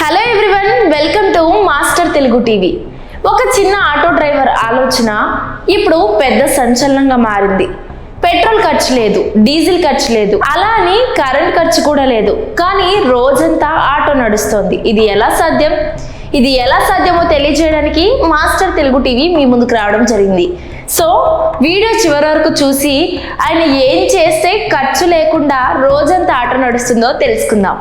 Hello everyone welcome to master Telugu TV ఒక చిన్న auto driver ఆలోచన ఇప్పుడు పెద్ద సంచలనంగా మారింది. పెట్రోల్ ఖర్చు లేదు డీజిల్ ఖర్చు లేదు అలా అని కరెంట్ ఖర్చు కూడా లేదు. కానీ రోజంతా ఆటో నడుస్తోంది. ఇది ఎలా సాధ్యం? ఇది ఎలా సాధ్యమో తెలియజేయడానికి మాస్టర్ తెలుగు టీవీ మీ ముందుకు రావడం జరిగింది. సో వీడియో చివరి వరకు చూసి ఆయన ఏం చేస్తే ఖర్చు లేకుండా రోజంతా ఆటో నడుస్తుందో తెలుసుకుందాం.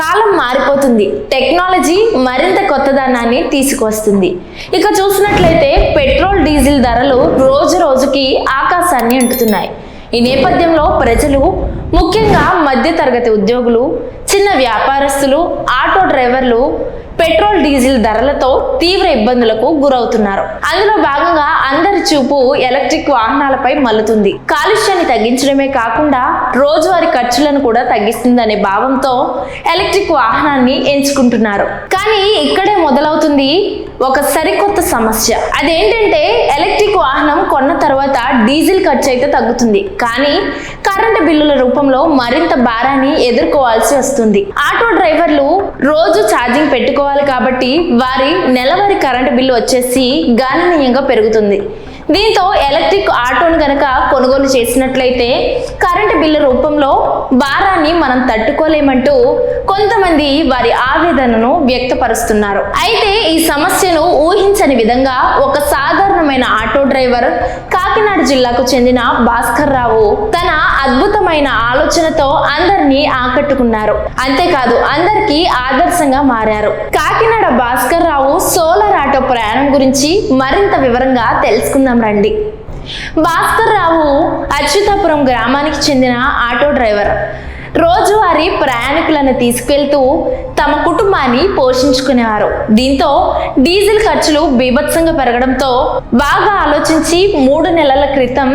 కాలం మారిపోతుంది. టెక్నాలజీ మరింత కొత్తదనాన్ని తీసుకువస్తుంది. ఇక చూసినట్లయితే పెట్రోల్ డీజిల్ ధరలు రోజు రోజుకి ఆకాశాన్ని అంటుతున్నాయి. ఈ నేపథ్యంలో ప్రజలు ముఖ్యంగా మధ్యతరగతి ఉద్యోగులు చిన్న వ్యాపారస్తులు ఆటో డ్రైవర్లు పెట్రోల్ డీజిల్ ధరలతో తీవ్ర ఇబ్బందులకు గురవుతున్నారు. అందులో భాగంగా అందరి చూపు ఎలక్ట్రిక్ వాహనాలపై మల్లుతుంది. కాలుష్యాన్ని తగ్గించడమే కాకుండా రోజువారీ ఖర్చులను కూడా తగ్గిస్తుందనే భావంతో ఎలక్ట్రిక్ వాహనాన్ని ఎంచుకుంటున్నారు. కానీ ఇక్కడే మొదలవుతుంది ఒక సరికొత్త సమస్య. అదేంటంటే ఎలక్ట్రిక్ వాహనం కొన్న తర్వాత డీజిల్ ఖర్చు అయితే తగ్గుతుంది. కానీ కరెంటు బిల్లుల రూపంలో మరింత భారాన్ని ఎదుర్కోవాల్సి వస్తుంది. ఆటో డ్రైవర్లు రోజు ఛార్జింగ్ పెట్టుకోవాలి కాబట్టి వారి నెలవారీ కరెంటు బిల్లు వచ్చేసి గణనీయంగా పెరుగుతుంది. దీంతో ఎలక్ట్రిక్ ఆటోను గనక కొనుగోలు చేసినట్లయితే కరెంటు బిల్లు రూపంలో భారాన్ని మనం తట్టుకోలేమంటూ కొంతమంది వారి ఆవేదనను వ్యక్తపరుస్తున్నారు. అయితే ఈ సమస్యను ఊహించని విధంగా ఒక సాధారణమైన ఆటో డ్రైవర్ కాకినాడ జిల్లాకు చెందిన భాస్కర్ రావు తన అద్భుతమైన ఆలోచనతో అందరినీ ఆకట్టుకున్నారు. అంతేకాదు అందరికీ ఆదర్శంగా మారారు. కాకినాడ భాస్కర్ రావు సోలార్ ప్రయాణం గురించి మరింత వివరంగా తెలుసుకుందాం రండి. భాస్కర్ రావు అచ్యుతాపురం గ్రామానికి చెందిన ఆటో డ్రైవర్. రోజువారీ ప్రయాణికులను తీసుకెళ్తూ తమ కుటుంబాన్ని పోషించుకునేవారు. దీంతో డీజిల్ ఖర్చులు బీభత్సంగా పెరగడంతో బాగా ఆలోచించి మూడు నెలల క్రితం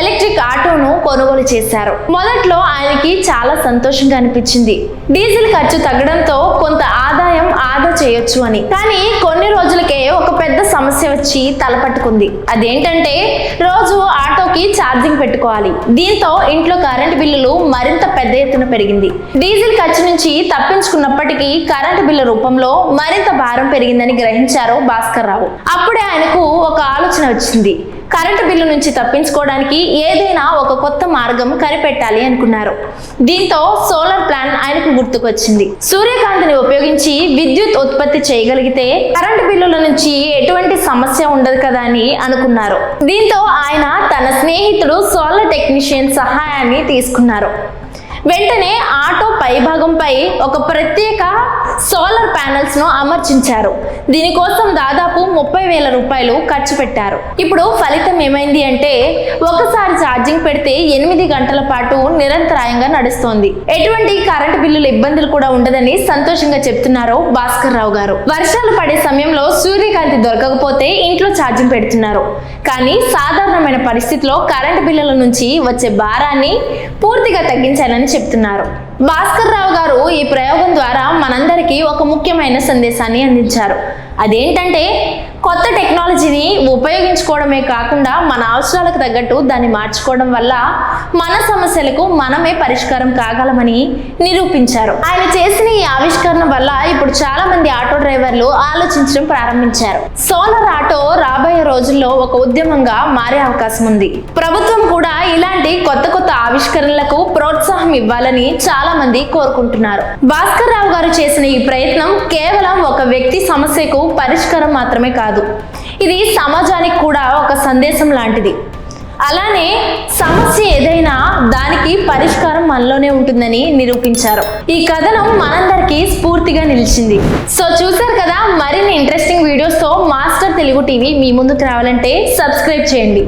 ఎలక్ట్రిక్ ఆటోను కొనుగోలు చేశారు. మొదట్లో ఆయనకి చాలా సంతోషంగా అనిపించింది. డీజిల్ ఖర్చు తగ్గడంతో కొంత ఆదాయం ఆ చేయొచ్చు అని. కానీ కొన్ని రోజులకే ఒక పెద్ద సమస్య వచ్చి తలపట్టుకుంది. అదేంటంటే రోజు ఆటోకి ఛార్జింగ్ పెట్టుకోవాలి. దీంతో ఇంట్లో కరెంట్ బిల్లులు మరింత పెద్ద ఎత్తున పెరిగింది. డీజిల్ ఖర్చు నుంచి తప్పించుకున్నప్పటికీ కరెంటు బిల్లు రూపంలో మరింత భారం పెరిగిందని గ్రహించారు భాస్కర్ రావు. అప్పుడే ఆయనకు ఒక ఆలోచన వచ్చింది. కరెంటు బిల్లు నుంచి తప్పించుకోవడానికి ఏదైనా ఒక కొత్త మార్గం కనిపెట్టాలి అనుకున్నారు. దీంతో సోలార్ ప్లాన్ ఆయనకు గుర్తుకొచ్చింది. సూర్యకాంతిని ఉపయోగించి విద్యుత్ ఉత్పత్తి చేయగలిగితే కరెంటు బిల్లుల నుంచి ఎటువంటి సమస్య ఉండదు కదా అని అనుకున్నారు. దీంతో ఆయన తన స్నేహితుడు సోలార్ టెక్నీషియన్ సహాయాన్ని తీసుకున్నారు. వెంటనే ఆటో పైభాగంపై ఒక ప్రత్యేక సోలార్ ప్యానెల్స్ను అమర్చించారు. దీనికోసం దాదాపు వేల రూపాయలు ఖర్చు పెట్టారు. ఇప్పుడు ఫలితం ఏమైంది అంటే ఒకసారి ఛార్జింగ్ పెడితే ఎనిమిది గంటల పాటు నిరంతరాయంగా నడుస్తోంది. ఎటువంటి కరెంటు బిల్లుల ఇబ్బందులు కూడా ఉండదని సంతోషంగా చెప్తున్నారు భాస్కర్ రావు గారు. వర్షాలు పడే సమయంలో సూర్యకాంతి దొరకకపోతే ఇంట్లో ఛార్జింగ్ పెడుతున్నారు. కానీ సాధారణమైన పరిస్థితిలో కరెంటు బిల్లుల నుంచి వచ్చే భారాన్ని పూర్తిగా తగ్గించాలని చెప్తున్నారు. భాస్కర్ రావు గారు ఈ ప్రయోగం ద్వారా మనందరికీ ఒక ముఖ్యమైన సందేశాన్ని అందించారు. అదేంటంటే కొత్త టెక్నాలజీని ఉపయోగించుకోవడమే కాకుండా మన అవసరాలకు తగ్గట్టు దాన్ని మార్చుకోవడం వల్ల మన సమస్యలకు మనమే పరిష్కారం కాగలమని నిరూపించారు. ఆయన చేసిన ఈ ఆవిష్కరణ వల్ల ఇప్పుడు చాలా మంది ఆటో డ్రైవర్లు ఆలోచించడం ప్రారంభించారు. సోలార్ ఆటో రాబోయే రోజుల్లో ఒక ఉద్యమంగా మారే అవకాశం ఉంది. ప్రభుత్వం కూడా ఇలాంటి కొత్త కొత్త ఆవిష్కరణలకు ప్రోత్సాహం ఇవ్వాలని చాలా మంది కోరుకుంటున్నారు. భాస్కర్ రావు గారు చేసిన ఈ ప్రయత్నం కేవలం ఒక వ్యక్తి సమస్యకు పరిష్కారం మాత్రమే కాదు కాదు. ఇది సమాజానికి కూడా ఒక సందేశం లాంటిది. అలానే సమస్య ఏదైనా దానికి పరిష్కారం మనలోనే ఉంటుందని నిరూపించారు. ఈ కథనం మనందరికీ స్ఫూర్తిగా నిలిచింది. సో చూసారు కదా మరిన్ని ఇంట్రెస్టింగ్ వీడియోస్తో మాస్టర్ తెలుగు టీవీ మీ ముందుకు రావాలంటే సబ్స్క్రైబ్ చేయండి.